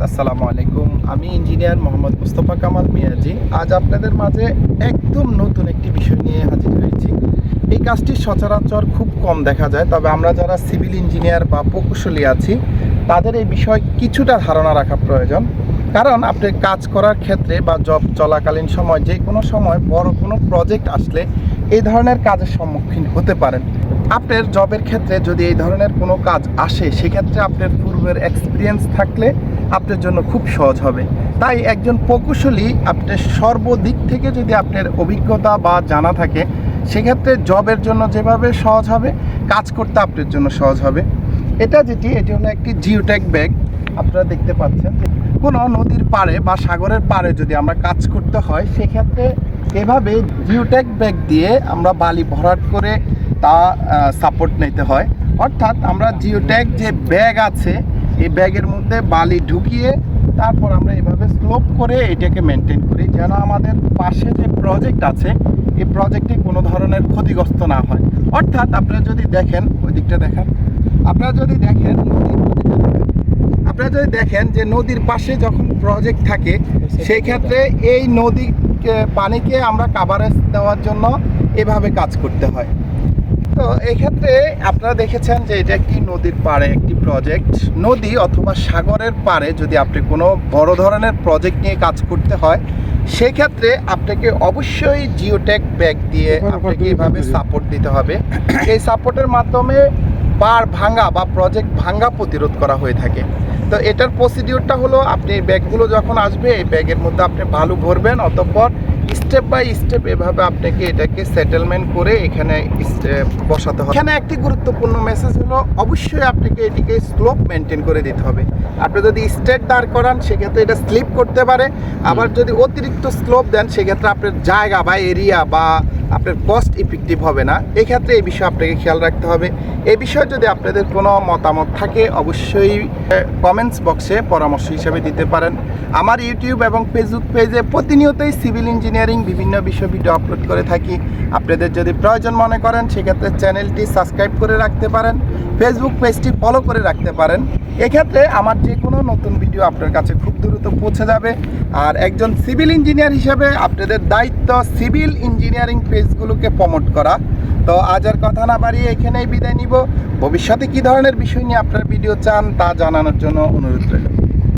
আসসালামু আলাইকুম। আমি ইঞ্জিনিয়ার মোহাম্মদ মুস্তফা কামাল মিয়াজি। আজ আপনাদের মাঝে একদম নতুন একটি বিষয় নিয়ে হাজির হয়েছি। এই কাজটি সচরাচর খুব কম দেখা যায়, তবে আমরা যারা সিভিল ইঞ্জিনিয়ার বা প্রকৌশলী আছি, তাদের এই বিষয়ে কিছুটা ধারণা রাখা প্রয়োজন। কারণ আপনি কাজ করার ক্ষেত্রে বা জব চলাকালীন সময় যে কোনো সময় বড় কোনো প্রজেক্ট আসলে এই ধরনের কাজের সম্মুখীন হতে পারেন। আপনার জবের ক্ষেত্রে যদি এই ধরনের কোনো কাজ আসে, সেক্ষেত্রে আপনার পূর্বের এক্সপিরিয়েন্স থাকলে আপনার জন্য খুব সহজ হবে। তাই একজন প্রকৌশলী আপনার সর্বদিক থেকে যদি আপনার অভিজ্ঞতা বা জানা থাকে, সেক্ষেত্রে জবের জন্য যেভাবে সহজ হবে, কাজ করতে আপনার জন্য সহজ হবে। এটা যেটি, এটি হলো একটি জিওটেক ব্যাগ আপনারা দেখতে পাচ্ছেন কোনো নদীর পাড়ে বা সাগরের পাড়ে যদি আমরা কাজ করতে হয়, সেক্ষেত্রে এভাবে জিওটেক ব্যাগ দিয়ে আমরা বালি ভরাট করে তা সাপোর্ট নিতে হয়। অর্থাৎ আমরা জিওট্যাগ যে ব্যাগ আছে এই ব্যাগের মধ্যে বালি ঢুকিয়ে তারপর আমরা এভাবে স্লোপ করে এটাকে মেনটেন করি, যেন আমাদের পাশে যে প্রজেক্ট আছে, এই প্রজেক্টে কোনো ধরনের ক্ষতিগ্রস্ত না হয় অর্থাৎ আপনারা যদি দেখেন, ওই দিকটা দেখেন, আপনারা যদি দেখেন। আপনারা যদি দেখেন যে নদীর পাশে যখন প্রজেক্ট থাকে, সেই ক্ষেত্রে এই নদী পানিকে আমরা কাভারেজ দেওয়ার জন্য এভাবে কাজ করতে হয় তো এক্ষেত্রে আপনারা দেখেছেন যে এটা একটি নদীর পাড়ে একটি প্রজেক্ট নদী অথবা সাগরের পাড়ে যদি আপনি কোনো বড় ধরনের প্রজেক্ট নিয়ে কাজ করতে হয় সেক্ষেত্রে আপনাকে অবশ্যই জিওটেক ব্যাগ দিয়ে আপনাকে এভাবে সাপোর্ট দিতে হবে। এই সাপোর্টের মাধ্যমে পার ভাঙ্গা বা প্রজেক্ট ভাঙ্গা প্রতিরোধ করা হয়ে থাকে। তো এটার প্রসিডিউরটা হলো আপনি ব্যাগগুলো যখন আসবে এই ব্যাগের মধ্যে আপনি বালু ভরবেন অতঃপর স্টেপ বাই স্টেপ এভাবে আপনাকে এটাকে সেটেলমেন্ট করে এখানে বসাতে হবে। এখানে একটি গুরুত্বপূর্ণ মেসেজ হলো অবশ্যই আপনাকে এটিকে স্লোপ মেনটেন করে দিতে হবে। আপনি যদি স্ট্রেট দাঁড় করান সেক্ষেত্রে এটা স্লিপ করতে পারে। আবার যদি অতিরিক্ত স্লোপ দেন সেক্ষেত্রে আপনার জায়গা বা এরিয়া বা আপনার কস্ট ইফেক্টিভ হবে না। এক্ষেত্রে এই বিষয়ে আপনাকে খেয়াল রাখতে হবে। এই বিষয়ে যদি আপনাদের কোনো মতামত থাকে, অবশ্যই কমেন্টস বক্সে পরামর্শ হিসেবে দিতে পারেন। আমার ইউটিউব এবং ফেসবুক পেজে প্রতিনিয়তই সিভিল ইঞ্জিনিয়ারিং বিভিন্ন বিষয় ভিডিও আপলোড করে থাকি। আপনাদের যদি প্রয়োজন মনে করেন, সেক্ষেত্রে চ্যানেলটি সাবস্ক্রাইব করে রাখতে পারেন। ফেসবুক পেজটি ফলো করে রাখতে পারেন। এক্ষেত্রে আমার যে কোনো নতুন ভিডিও আপনার কাছে খুব দ্রুত পৌঁছে যাবে। আর একজন সিভিল ইঞ্জিনিয়ার হিসেবে আপনাদের দায়িত্ব সিভিল ইঞ্জিনিয়ারিং পেজগুলোকে প্রমোট করা। তো আজ আর কথা না বাড়িয়ে এখানেই বিদায় নিব। ভবিষ্যতে কী ধরনের বিষয় নিয়ে আপনার ভিডিও চান তা জানানোর জন্য অনুরোধ রইল।